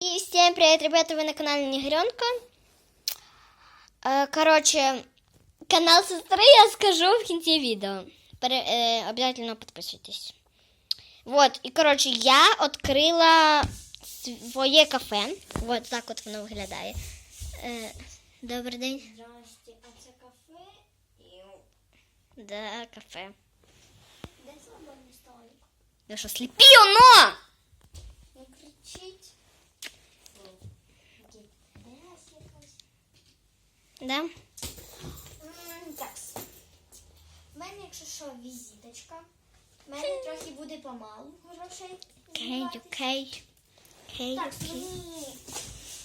И всем привет, ребята, вы на канале Негренка. Э, Короче, канал сестры я скажу в конце видео. Пере- э, Обязательно подписывайтесь. Вот, і коротше, я відкрила своє кафе. Вот так от воно виглядає. Е, Добрий день. Здрасте, а це кафе і Да, кафе. де свободний столик? Ви що, сліпі оно? Да? М, Так. У мене, якщо що, візиточка. У мене трохи буде помалу грошей. Окей, знімати. окей. Окей, Так, окей.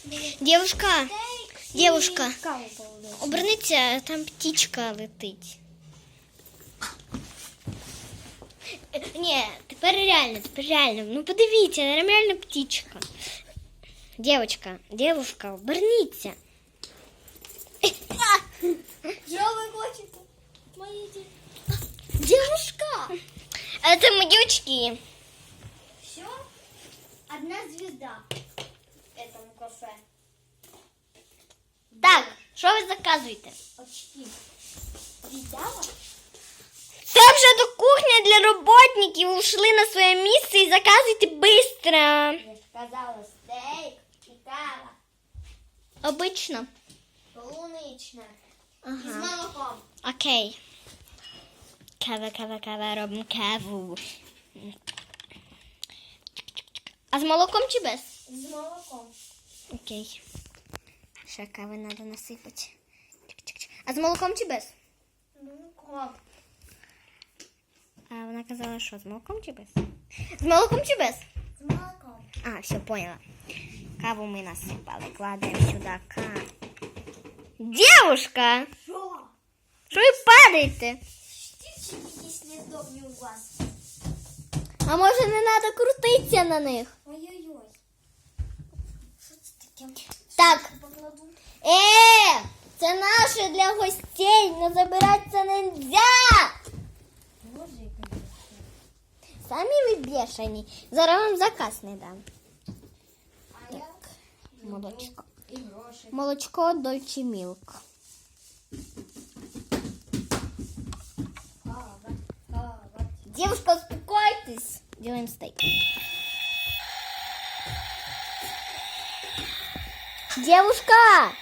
мені Дівушка, стейк і Дівушка. каву полудити. оберніться, там птічка летить. Е, Ні, тепер реально, тепер реально. Ну подивіться, там реально птічка. Дівчинка, дівушка, оберніться. Що ви хочете? Мої діти. Дівушка! А це мої очки. Все? Одна звезда в этому кафе. Так, що ви заказуєте? Очки. Видала? Це вже до кухні для роботників. Ушли на своє місце і заказуйте швидко. Я ж казала стейк і кава. Обично. Полунична. З Ага. молоком. Окей. Кава, кава, кава, робимо каву. А з молоком чи без? З молоком. Окей. Ще кави треба насипати. А з молоком чи без? Молоком. А вона казала, що з молоком чи без? З молоком чи без? З молоком. А, все, поняла. Каву ми насипали. Кладемо сюди каву. Девушка! Що? Що ви падаєте? Птички якісь нездобні у вас. А може не треба крутитися на них? Ой-ой-ой. Що це таке? Так. Покладу. Е, це наше для гостей, но забирати це нельзя. Боже, яка Самі ви бешені. Зараз вам заказ не дам. А я Молочко. і гроші. Молочко Dolce Milk. Кава. Кава. Девушка, успокойтесь. Делаем стейк. Девушка,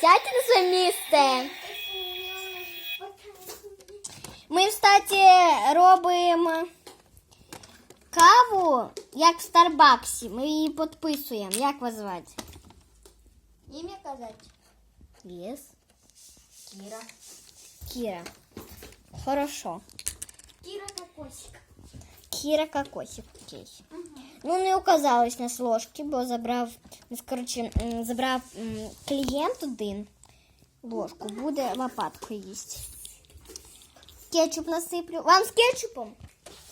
сядьте на своє місце. Ми, кстати, робимо каву, як в Старбаксі. Ми її підписуємо. Як вас звати? Ім'я казати? Yes. Кіра. Кіра. Хорошо. Кіра Кокосик. Кіра Кокосик. Окей. Ну, не указалось на ложки, бо забрав, ну, коротше, м, забрав м, клієнт один ложку, буде лопаткою їсти. Кетчуп насиплю. Вам з кетчупом?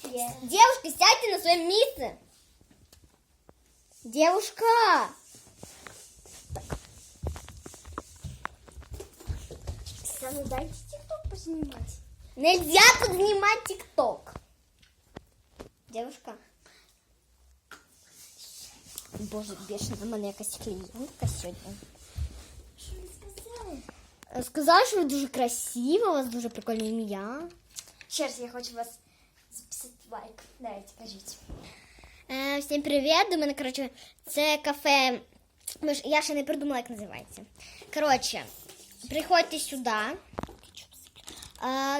Є. Девушка, сядьте на своє місце. Девушка. Саме дайте тікток познімати. Нельзя знімати тикток. Девушка. Боже, бешена, в мене якась клієнтка сьогодні. Що ви сказали? Сказала, що ви дуже красива, у вас дуже прикольне ім'я. Ще раз я хочу вас записати лайк. Давайте, кажіть. Е, всім привіт. До мене, коротше, це кафе. Ми ж- Я ще не придумала, як називається. Коротше, приходьте сюди. Е,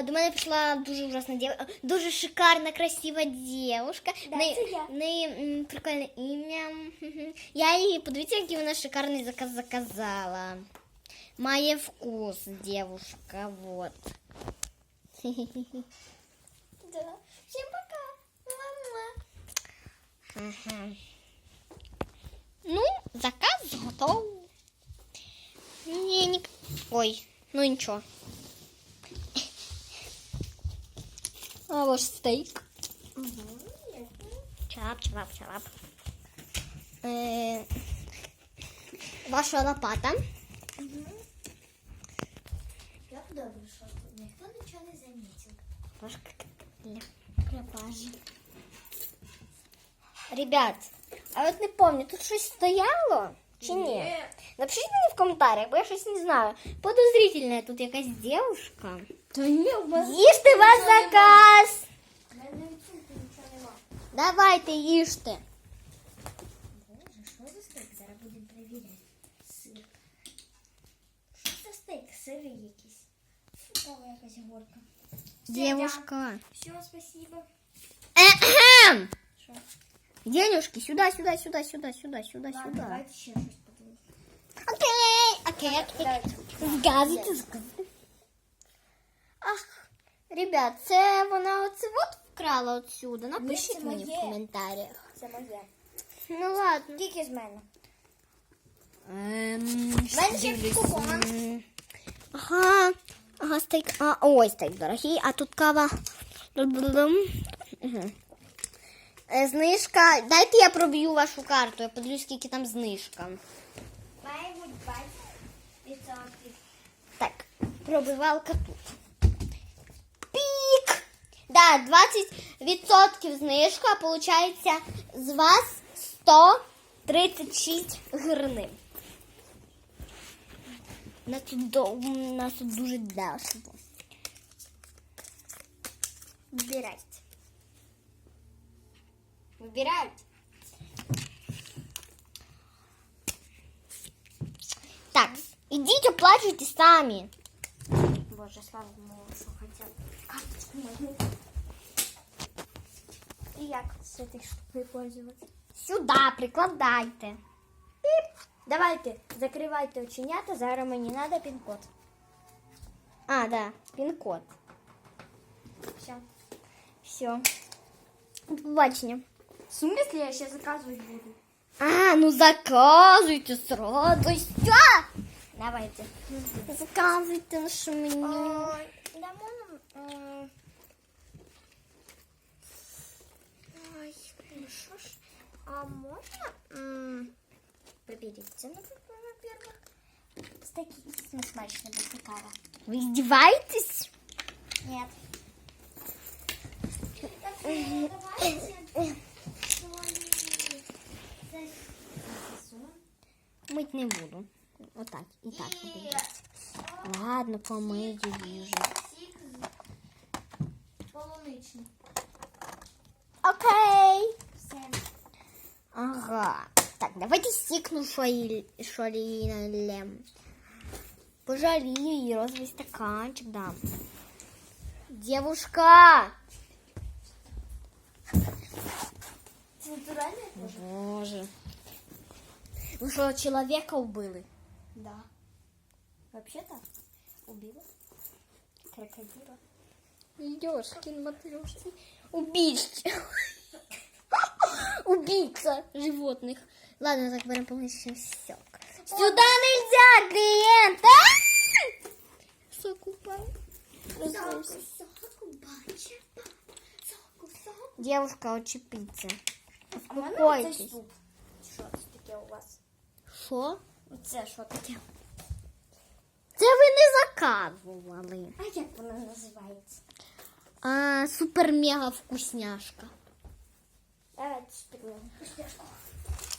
до мене прийшла дуже ужасна дівчинка, дуже шикарна, красива дівчинка. Да, В неї- це я. в неї м, прикольне ім'я. Мгм. Я їй, подивіться, який вона шикарний заказ заказала. Має вкус, дівчинка, вот. Да. Всім пока. Мама. Ага. Ну, заказ готов. Не, не... Ой, ну ничего. А ваш стейк. Чап, чап, чап. Е, ваша лопата. Як добре, що тут ніхто нічого не замітив. Ложка для крапажи. Ребят, А от не пам'ятаю, тут щось стояло чи ні? Напишіть мені в коментарях, бо я щось не знаю. Подозрительна тут якась дівчинка. Та ні, у вас Їжте ваш заказ! в мене відсутні нічого нема. Давайте їжте. Боже, що за стейк? Зараз будемо перевіряти. Сир. Що за стейк? Сири якісь. Цікава якась горка. Девушка. Все, спасибо. Эхем! Що? Денежки, сюда, сюда, сюда, сюда, сюда, сюда, Ладно, сюда. давайте ще щось подивимось. Окей, окей, окей. Давайте. Згазуйте, згазуйте. Ах, ребят, це вона оце от вкрала отсюда. Напишіть це мені в моє. коментарях. Це моє. Ну ладно. Тільки з мене. Ем, мене ще дивлюсь. купон. М, Ага, ага, стейк. А, ой, стейк дорогий, а тут кава. Дум-дум-дум. Е, Знижка. Дайте я проб'ю вашу карту. Я подивлюсь, скільки там знижка. Має бути 20%. Так, пробивалка тут. Пік! Да, 20% знижка, получається з вас 136 гривень. У нас тут, до- у нас тут дуже дешево. Вибирайте. Вибирайте. Так, ідіть оплачуйте самі. Боже, слава Богу, що хоча б карточку можна. І як з цією штукою пользуватися? Сюди прикладайте. Давайте, закривайте оченята, зараз мені треба пін-код. А, да, пін-код. Все. Все. До побачення. В смысле я ще заказувати буду? А, ну заказуйте сразу. Все. Давайте. Заказуйте наше меню. Ой, да можна... м, Ой, ну що ж, а можна... м, Приберіть це, наприклад, Стейки не смачно, без цікаво. Вы издеваетесь? Нет. давайте. Мыть не буду. Вот так. И так буду делать. Ладно, вижу. Полуничний. Окей. Все. Ага. Так, давайте стикну шолилем. Пожалею и розовый стаканчик дам. Девушка! Боже. Вы что, человека убили? Да. Вообще-то убила крокодила. Ёшкин матрешки. Убийца. Убийца животных. Ладно, так берем полнейший сок. Сюда нельзя, клиент! А! Сок упал. Разлился. соку, бачите? Соку, соку. Девушка, очепіться. А Успокойтесь. Що це таке у вас? Що? Оце що таке? Це ви не заказували. А як воно називається? А, супер-мега вкусняшка. Давайте. Вкусняшку.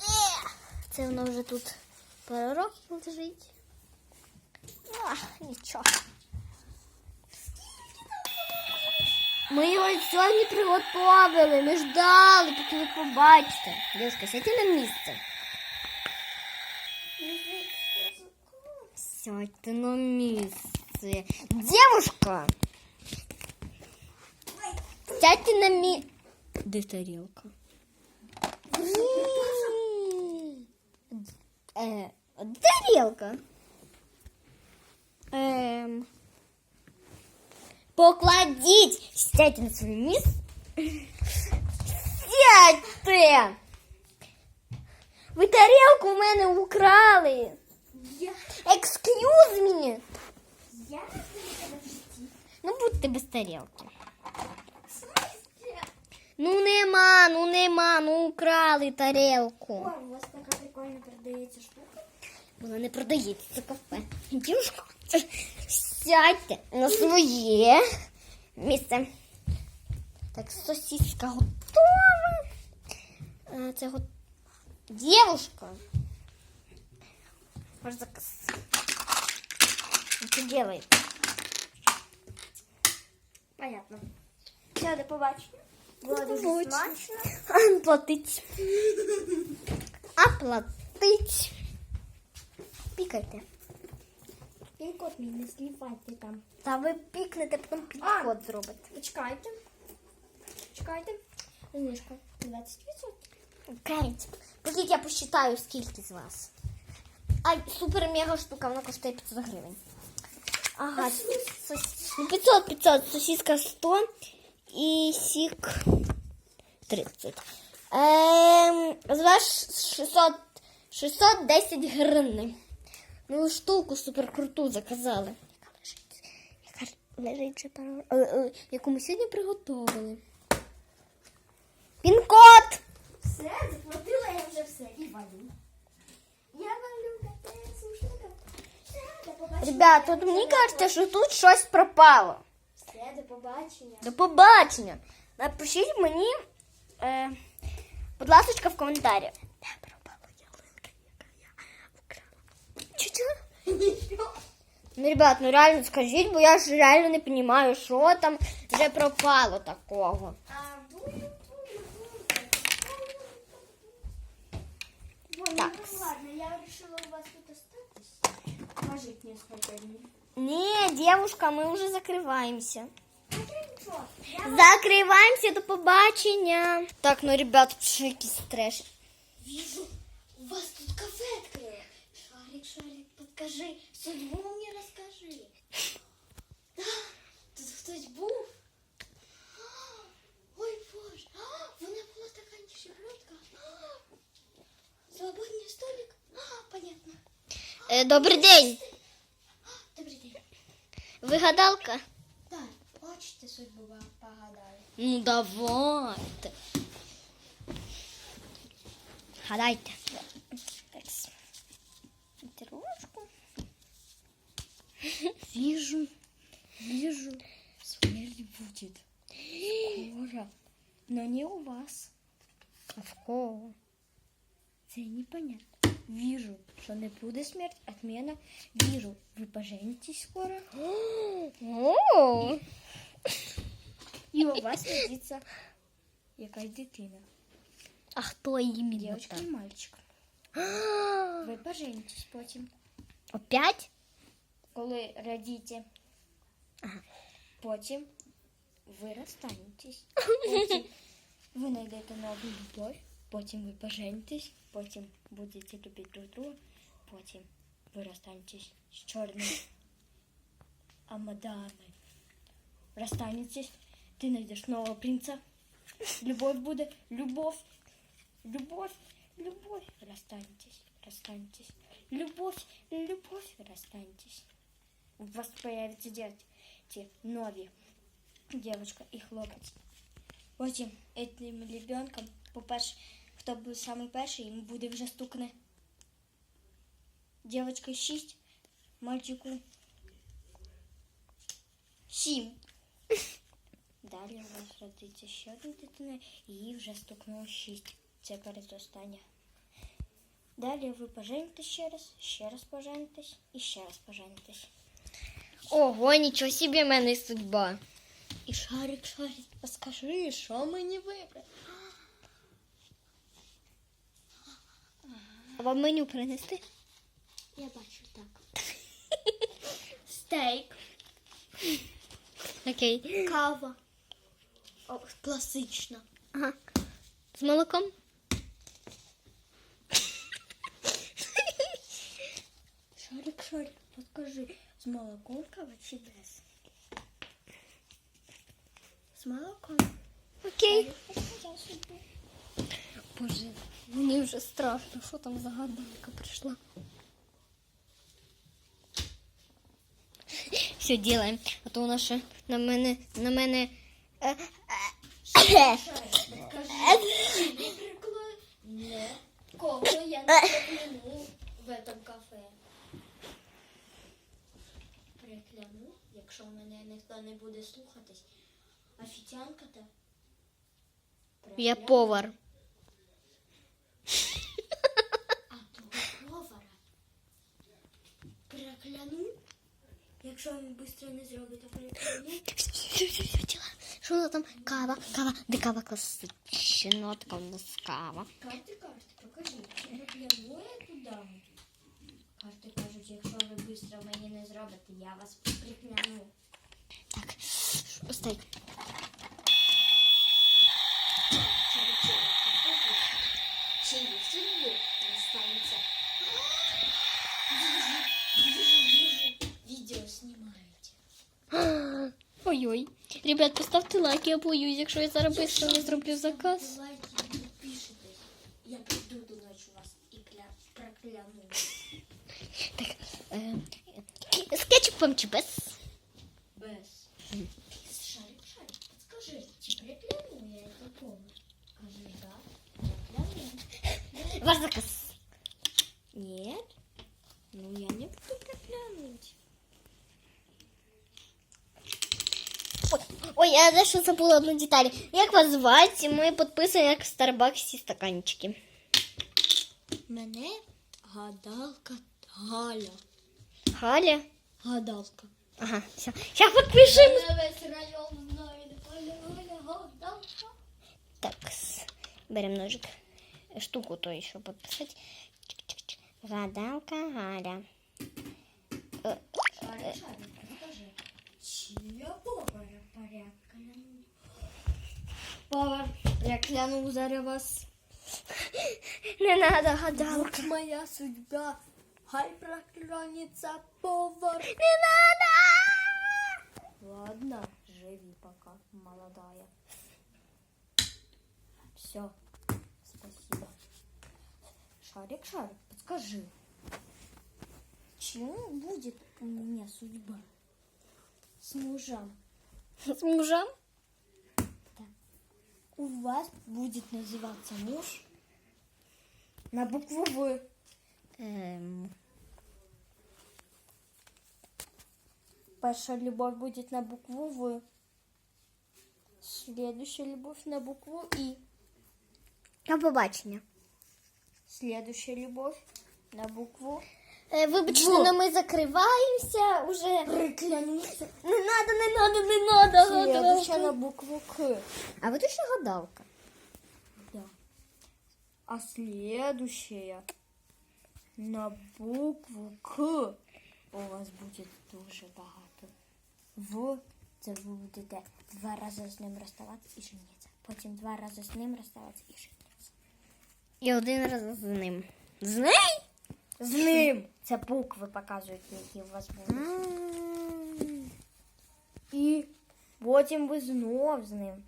Е, Це воно вже тут пару років лежить. А, нічого. Ми його сьогодні приготували, ми ждали, поки ви побачите. Дівчинка, сядьте на місце. Сядьте на місце. Девушка! Сядьте на місце. Де тарілка? Е, тарілка. Ем. Покладіть. Сядьте на своє місце. Сядьте. Ви тарілку в мене украли. Excuse me. Я в. Ну будьте без тарілки. Ну нема, ну нема, ну украли тарілку. Ой, у вас така прикольно продається штука. Вона не продається, це кафе. Дівушка, сядьте на своє місце. Так, сосиска готова. Е, Це го- Девушка. Может, заказ. Что делает? Понятно. Все, до побачення. Було дуже побачення. смачно. Оплатить. Оплатить. Пікайте. Пін-код мій не злівайте там. Та ви пікнете, потім підход зробите. Почекайте. Почекайте. Знижка 20%. Окей. Покажіть, я посчитаю, скільки з вас. Ай, супер мега штука, вона коштує 500 гривень. Ага, сос... ну 500, 500, сосиска 100 і сік 30. Ем, з вас 600, 610 гривень. Ну, штуку супер круту заказали. Яка лежить, яка лежить вже е, е, яку ми сьогодні приготували. Пін-код! Все, заплатила я вже все. І валю. Ребят, тут мені кажеться, що тут щось пропало. Все, до побачення. До побачення. Напишіть мені, е, будь ласка, в коментарі. Де пропала ялинка, яка я вкрала? Чого? Ну, ребят, ну реально скажіть, бо я ж реально не розумію, що там вже пропало такого. А, бую, бую, бую. Так. Ну, ладно, я вирішила у вас тут остатись. Поможіть мені сходити. Ні, девушка, ми вже закриваємося. Ну, нічого. Я Закриваємося, до побачення. Так, ну, ребят, тут ще якийсь треш. вижу, у вас тут кафе открыли. Шарик, Шарик, подкажи, судьбу мне расскажи. Да, тут хтось був. А, Ой, Боже, а, вона була така ніжебродка. Свободний столик? А, Понятно. Е, добрий день. Добрий день. Ви гадалка? Так, хочете судьбу вам погадаю? Ну давайте. Гадайте. Трошку. Вижу, вижу, смерть будет. Скоро. Но не у вас. А в кого? Це непонятно. Вижу, що не буде смерть від мене. Вижу, ви поженитесь скоро. О, І у вас родиться якась дитина. а хто іменно Дівчинка і так? мальчик. Ви поженитесь потім. Опять? Коли родите, Ага. потім ви розстанетесь. Потім ви знайдете нову любов, потім ви поженитесь, потім будете любити друг друга, потім ви розстанетесь з чорним Амадами. Розстанетесь, ти знайдеш нового принца. Любов буде, любов, любов, любов. Розстанетесь, розстанетесь. Любовь, любовь, расстанетесь. У вас появятся дети, нові девочка і хлопець. Потім этим ребенком, по-перше, хто буде самий перший, йому буде вже стукне. Девочка 6, мальчику 7. Далі у вас родиться ще одна дитина, і їй вже стукнуло 6. Це передостання. Далі ви поженитесь ще раз, ще раз поженитесь і ще раз поженитесь. Ого, нічого собі в мене судьба. І шарик, шарик, розкажи, що мені вибрати? Вам меню принести? Я бачу так. Стейк, Окей. Кава. О, класична. Ага. З молоком? шарик, шарик, подскажи, з молоком кава чи без? З молоком. Окей. Боже, мені вже страшно, що там за гадалка прийшла. Все, делаем. А то вона ще на мене, на мене. е, е. Кого я не прокляну в этом кафе. Прикляну, якщо мене ніхто не буде слухатись. Офіціанка та Я повар. Якщо він швидко не зробить, то перекладні. Що вона там? Кава, кава, де кава класична, така у нас кава. Карти, карти, покажи. Перекляну я туди. Карти кажуть, якщо ви швидко мені не зробите, я вас прикляну. Так, остай. Чиї судьбу останется. Видео Ой-ой. Ребят, поставте лайк, я боюсь, якщо я зараз швидко не зроблю заказ. Лайки не підпишитесь. Я прийду до ночі вас і кля... прокляну. Так, е, кі- з кетчупом чи без? Без. Шарик, шарик, подскажи, чи прикляну я это повар? Скажи, да? Прикляну. Ваш заказ. я дещо забула одну деталь. Як вас звати? Ми підписані як в Старбаксі стаканчики. Мене гадалка Галя. Галя. Гадалка. Ага, все. Сейчас підпишемо. весь район знає, Галя, Галя, гадалка. Так, с- берем ножик. Штуку то еще подписать. Чик-чик-чик. Гадалка Галя. Э, Шарик, шарик, скажи, чи я кляну зараз вас. Не надо, гадалка. Вот моя судьба. Хай проклянется повар. Не надо! Ладно, живи пока, молодая. Все, спасибо. Шарик, шарик, подскажи, чем будет у меня судьба? С мужем. С мужем? У вас будет называться муж на букву В. Эм, Ваша любовь будет на букву В. Следующая любовь на букву И. До побачення. Следующая любовь на букву вибачте, Во. але ми закриваємося уже. Приклянуться. Не надо, не надо, не надо. Следующая на букву К. А ви точно гадалка? Да. А следующая на букву К у вас буде дуже багато. В це ви будете два рази з ним розставатися і жениться. Потім два рази з ним розставатися і жениться. І один раз з ним. З ним? З ним! Це букви показують, які у вас будуть. І потім ви знов з ним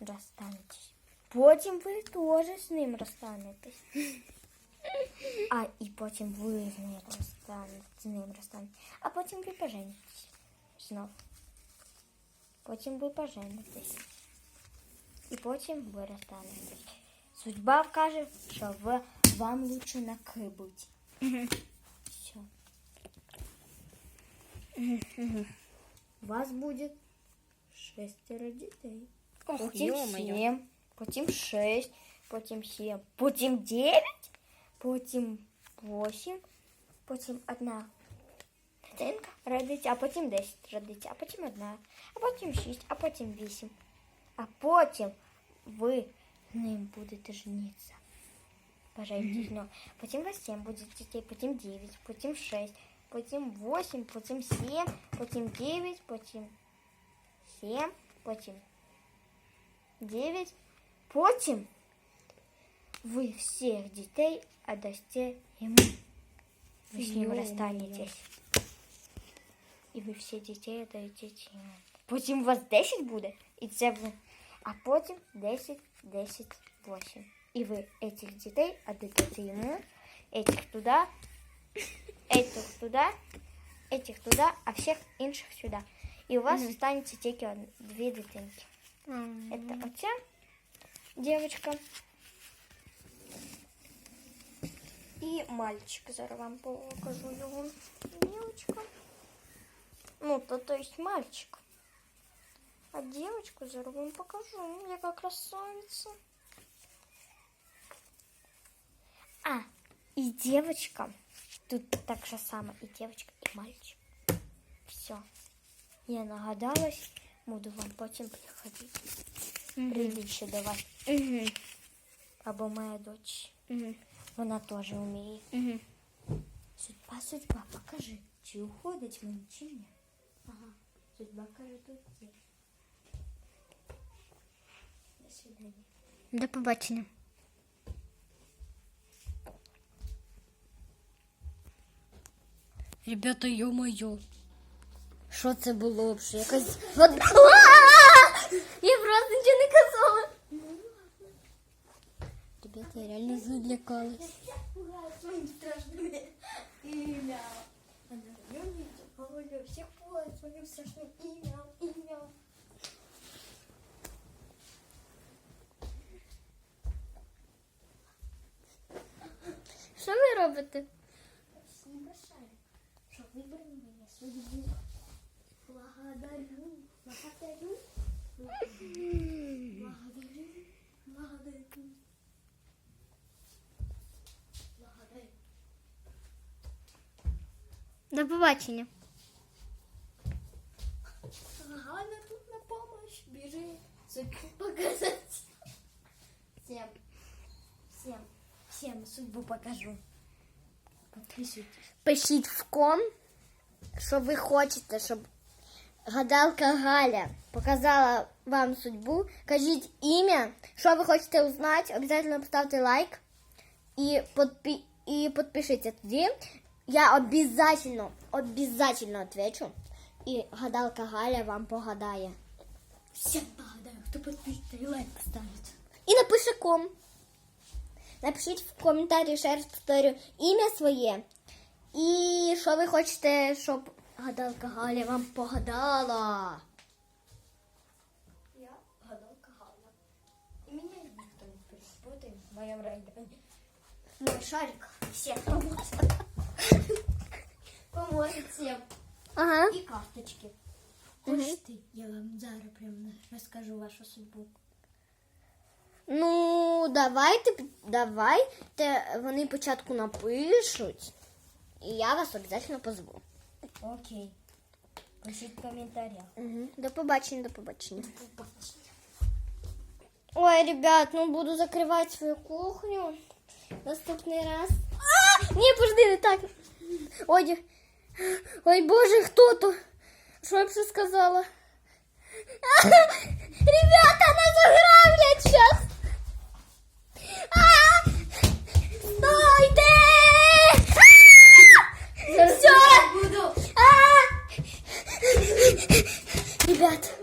розстанетесь. Потім ви теж з ним розстанетесь. А і потім ви з ним розстанете, з ним розстанете. А потім ви поженитесь. Знов. Потім ви поженитесь. І потім ви розстанетесь. Судьба вкаже, що ви, вам лучше на К бути. Все. У вас будет шестеро детей. Ох, Потім ё-моё. сім, потім шесть, потім сім, потім дев'ять, потім восім, потім одна дитинка родиться, а потім десять родиться, а потім одна, а потім шість, а потім вісім. А потім ви з ним будете жениться. Поженитесь, но потім у вас сім буде дітей, потім дев'ять, потім шесть, потім восемь, потім сім, потім дев'ять, потім сім, потім 9. Потім ви всіх дітей отдасте йому. Ви з ним Ё-моё. розстанетесь. І ви всі дітей отдаєте йому. Потім у вас 10 буде, і це ви. А потім 10, 10, 8. І ви этих дітей отдадете йому, этих туди, этих туди, этих туди, а всіх інших сюди. І у вас останеться тільки од- дві дитинки. Это оця девочка. І мальчик. Зараз вам покажу його. Девочка. Ну, то, то есть мальчик. А девочку зараз вам покажу. Яка красавица. А, и девочка. Тут так же само и девочка, и мальчик. Все. Я нагадалась, буду вам потім приходити. Прийди ще давай. Угу. Або моя дочь. Угу. Вона теж вміє. Угу. Судьба, судьба, покажи, чи уходить мені, чи ні. Ага. Судьба каже, тут є. До свидання. До побачення. Ребята. Що це було вже? Якась вода. Я просто нічого не казала. Ребята, я реально имя. Любит, говорю, всех пугает своим страшным имя, имя. Що ви робите? Спасибо, Шарик, что выбрал меня судьбу. Благодарю, благодарю, благодарю, благодарю. Благодарю. До побачення. Галя тут на помощь бежит. Судьбу показать. Всем, всем, всем судьбу покажу. Подписывайтесь. Пишіть в ком, що ви хочете, щоб гадалка Галя показала вам судьбу. Кажіть ім'я, що ви хочете узнати. Обязательно поставте лайк і, подпи... і підпишіться тоді. Я обязательно, обязательно отвечу. І гадалка Галя вам погадає. Всем погадаю, кто подпишется и лайк поставит. І напише ком. Напишіть в коментарі, ще раз повторю, ім'я своє. І що ви хочете, щоб гадалка Галя вам погадала. Я гадалка Галя. И меня никто не перепутает в моем районе. Мой шарик всем поможет. Поможет всем. Ага. И карточки. Хочете, я вам зараз прям расскажу вашу судьбу. Ну, давайте, давайте вони спочатку напишуть. І я вас обов'язково позву. Окей. Пишіть в комментариях. Угу. До побачення, до побачення. Ой, ребят, ну буду закривати свою кухню. Наступний раз. А! Ні, подожди, не так. Ой, ой, боже, хто то? Що я б ще сказала? А! Ребята, нас ограблять сейчас. А!